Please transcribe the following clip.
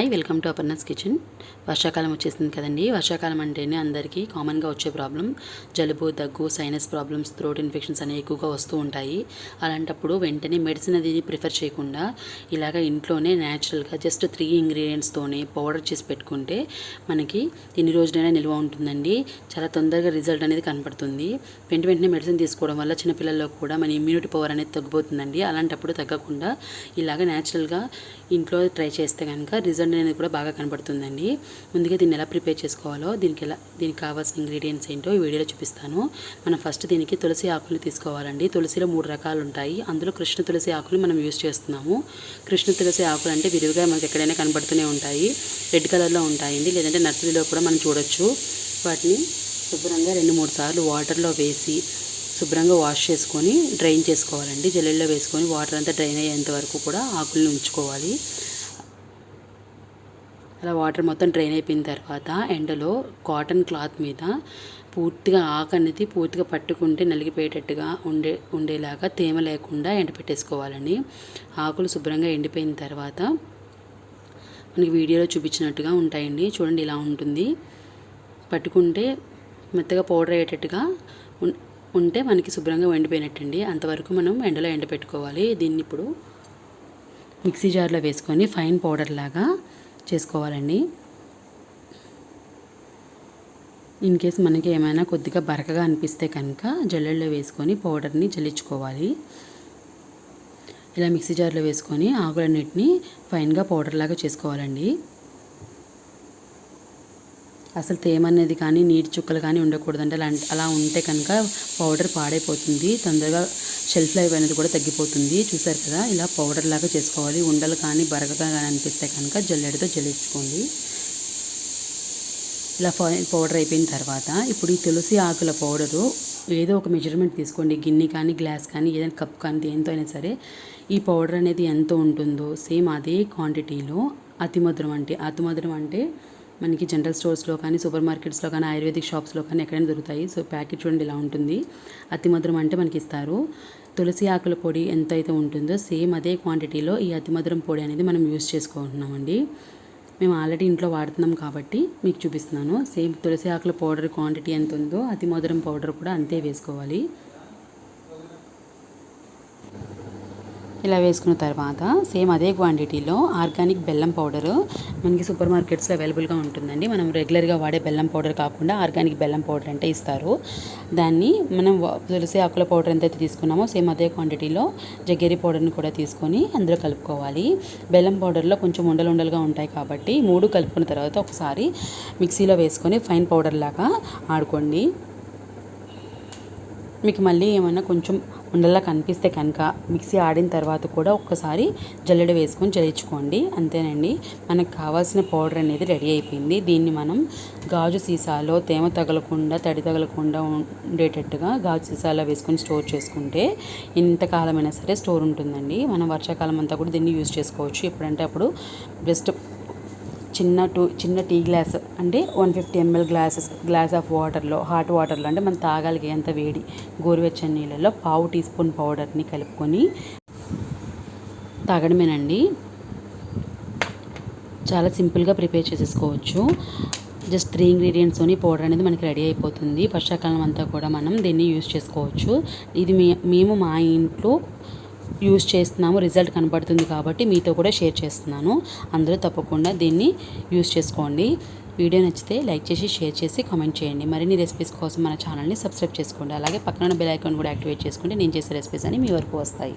Hi welcome to Aparna's kitchen. వర్షాకాలం వచ్చేసింది కదండి. వర్షాకాలం అంటేనే అందరికీ కామన్గా వచ్చే ప్రాబ్లం. జలుబు దగ్గు సైనస్ ప్రాబ్లమ్స్ థ్రోట్ ఇన్ఫెక్షన్స్ అనేవి ఎక్కువగా వస్తూ ఉంటాయి. అలాంటప్పుడు వెంటనే మెడిసిన్ అది ప్రిఫర్ చేయకుండా ఇలాగ ఇంట్లోనే న్యాచురల్గా జస్ట్ త్రీ ఇంగ్రీడియంట్స్తోనే పౌడర్ చేసి పెట్టుకుంటే మనకి ఎన్ని రోజులైనా నిల్వ ఉంటుందండి. చాలా తొందరగా రిజల్ట్ అనేది కనపడుతుంది. వెంట వెంటనే మెడిసిన్ తీసుకోవడం వల్ల చిన్నపిల్లల్లో కూడా మన ఇమ్యూనిటీ పవర్ అనేది తగ్గిపోతుందండి. అలాంటప్పుడు తగ్గకుండా ఇలాగ న్యాచురల్గా ఇంట్లో ట్రై చేస్తే కనుక రిజల్ట్ అనేది కూడా బాగా కనబడుతుందండి. ముందుగా దీన్ని ఎలా ప్రిపేర్ చేసుకోవాలో దీనికి ఎలా దీనికి కావాల్సిన ఇంగ్రీడియంట్స్ ఏంటో ఈ వీడియోలో చూపిస్తాను. మనం ఫస్ట్ దీనికి తులసి ఆకులు తీసుకోవాలండి. తులసిలో మూడు రకాలు ఉంటాయి. అందులో కృష్ణ తులసి ఆకులు మనం యూజ్ చేస్తున్నాము. కృష్ణ తులసి ఆకులు అంటే విరివిగా మనకి ఎక్కడైనా కనబడుతూనే ఉంటాయి. రెడ్ కలర్లో ఉంటాయండి. లేదంటే నర్సరీలో కూడా మనం చూడొచ్చు. వాటిని శుభ్రంగా రెండు మూడు సార్లు వాటర్లో వేసి శుభ్రంగా వాష్ చేసుకొని డ్రైన్ చేసుకోవాలండి. జల్లెల్లో వేసుకొని వాటర్ అంతా డ్రైన్ అయ్యేంత వరకు కూడా ఆకుల్ని ఉంచుకోవాలి. అలా వాటర్ మొత్తం డ్రైన్ అయిపోయిన తర్వాత ఎండలో కాటన్ క్లాత్ మీద పూర్తిగా ఆకు అనేది పూర్తిగా పట్టుకుంటే నలిగిపోయేటట్టుగా ఉండే ఉండేలాగా తేమ లేకుండా ఎండపెట్టేసుకోవాలండి ఆకులు శుభ్రంగా ఎండిపోయిన తర్వాత మనకి వీడియోలో చూపించినట్టుగా ఉంటాయండి. చూడండి ఇలా ఉంటుంది. పట్టుకుంటే మెత్తగా పౌడర్ అయ్యేటట్టుగా ఉంటే మనకి శుభ్రంగా ఎండిపోయినట్టండి. అంతవరకు మనం ఎండలో ఎండపెట్టుకోవాలి. దీన్ని ఇప్పుడు మిక్సీ జార్లో వేసుకొని ఫైన్ పౌడర్ లాగా చేసుకోవాలండి. ఇన్ కేస్ మనకి ఏమైనా కొద్దిగా బరకగా అనిపిస్తే కనుక జల్లెల్లో వేసుకొని పౌడర్ని జల్లించుకోవాలి. ఇలా మిక్సీ జార్లో వేసుకొని ఆకులన్నిటిని ఫైన్గా పౌడర్ లాగా చేసుకోవాలండి. అసలు తేమ అనేది కానీ నీటి చుక్కలు కానీ ఉండకూడదంటే అలా అలా ఉంటే కనుక పౌడర్ పాడైపోతుంది. తొందరగా షెల్ఫ్ లైఫ్ అనేది కూడా తగ్గిపోతుంది. చూసారు కదా ఇలా పౌడర్ లాగా చేసుకోవాలి. ఉండలు కానీ బరగగా కానీ అనిపిస్తే కనుక జల్లెడతో జల్లించుకోండి ఇలా పౌడర్ అయిపోయిన తర్వాత ఇప్పుడు ఈ తులసి ఆకుల పౌడరు ఏదో ఒక మెజర్మెంట్ తీసుకోండి. గిన్నె కానీ గ్లాస్ కానీ ఏదైనా కప్ కానీ దేంతో అయినా సరే ఈ పౌడర్ అనేది ఎంత ఉంటుందో సేమ్ అదే క్వాంటిటీలో అతిమధురం అంటే అతిమధురం అంటే మనకి జనరల్ స్టోర్స్లో కానీ సూపర్ మార్కెట్స్లో కానీ ఆయుర్వేదిక్ షాప్స్లో కానీ ఎక్కడైనా దొరుకుతాయి. సో ప్యాకెట్ చూడండి ఇలా ఉంటుంది. అతి మధురం అంటే మనకి ఇస్తారు. తులసి ఆకుల పొడి ఎంత అయితే ఉంటుందో సేమ్ అదే క్వాంటిటీలో ఈ అతి మధురం పొడి అనేది మనం యూస్ చేసుకుంటున్నామండి. మేము ఆల్రెడీ ఇంట్లో వాడుతున్నాం కాబట్టి మీకు చూపిస్తున్నాను. సేమ్ తులసి ఆకుల పౌడర్ క్వాంటిటీ ఎంత ఉందో అతి మధురం పౌడర్ కూడా అంతే వేసుకోవాలి. ఇలా వేసుకున్న తర్వాత సేమ్ అదే క్వాంటిటీలో ఆర్గానిక్ బెల్లం పౌడరు. మనకి సూపర్ మార్కెట్స్లో అవైలబుల్గా ఉంటుందండి. మనం రెగ్యులర్గా వాడే బెల్లం పౌడర్ కాకుండా ఆర్గానిక్ బెల్లం పౌడర్ అంటే ఇస్తారు. దాన్ని మనం తులసి ఆకుల పౌడర్ ఎంత తీసుకున్నామో సేమ్ అదే క్వాంటిటీలో జగ్గేరి పౌడర్ని కూడా తీసుకొని అందులో కలుపుకోవాలి. బెల్లం పౌడర్లో కొంచెం ఉండలు ఉండలుగా ఉంటాయి కాబట్టి మూడు కలుపుకున్న తర్వాత ఒకసారి మిక్సీలో వేసుకొని ఫైన్ పౌడర్ లాగా ఆడుకోండి. మీకు మళ్ళీ ఏమైనా కొంచెం ఉండలా కనిపిస్తే కనుక మిక్సీ ఆడిన తర్వాత కూడా ఒక్కసారి జల్లెడ వేసుకొని జల్లించుకోండి. అంతేనండి. మనకు కావాల్సిన పౌడర్ అనేది రెడీ అయిపోయింది. దీన్ని మనం గాజు సీసాలో తేమ తగలకుండా తడి తగలకుండా ఉండేటట్టుగా గాజు సీసాలో వేసుకొని స్టోర్ చేసుకుంటే ఎంతకాలమైనా సరే స్టోర్ ఉంటుందండి. మనం వర్షాకాలం అంతా కూడా దీన్ని యూజ్ చేసుకోవచ్చు. ఎప్పుడంటే అప్పుడు బెస్ట్ చిన్న టూ చిన్న టీ గ్లాస్ అంటే one fifty ML glasses glass of వాటర్లో హాట్ వాటర్లో అంటే మనం తాగలిగేంత వేడి. గోరువెచ్చని నీళ్ళలో పావు టీ స్పూన్ పౌడర్ని కలుపుకొని తాగడమేనండి. చాలా సింపుల్గా ప్రిపేర్ చేసేసుకోవచ్చు. జస్ట్ త్రీ ఇంగ్రీడియంట్స్తోని పౌడర్ అనేది మనకి రెడీ అయిపోతుంది. వర్షాకాలం అంతా కూడా మనం దీన్ని యూజ్ చేసుకోవచ్చు. ఇది మేము మా ఇంట్లో యూజ్ చేస్తున్నాము రిజల్ట్ కనబడుతుంది కాబట్టి మీతో కూడా షేర్ చేస్తున్నాను. అందరూ తప్పకుండా దీన్ని యూజ్ చేసుకోండి. వీడియో నచ్చితే లైక్ చేసి షేర్ చేసి కామెంట్ చేయండి. మరిన్ని రెసిపీస్ కోసం మన ఛానల్ని సబ్స్క్రైబ్ చేసుకోండి. అలాగే పక్కన బెల్ ఐకాన్ కూడా యాక్టివేట్ చేసుకుంటే నేను చేసే రెసిపీస్ అని మీ వరకు వస్తాయి.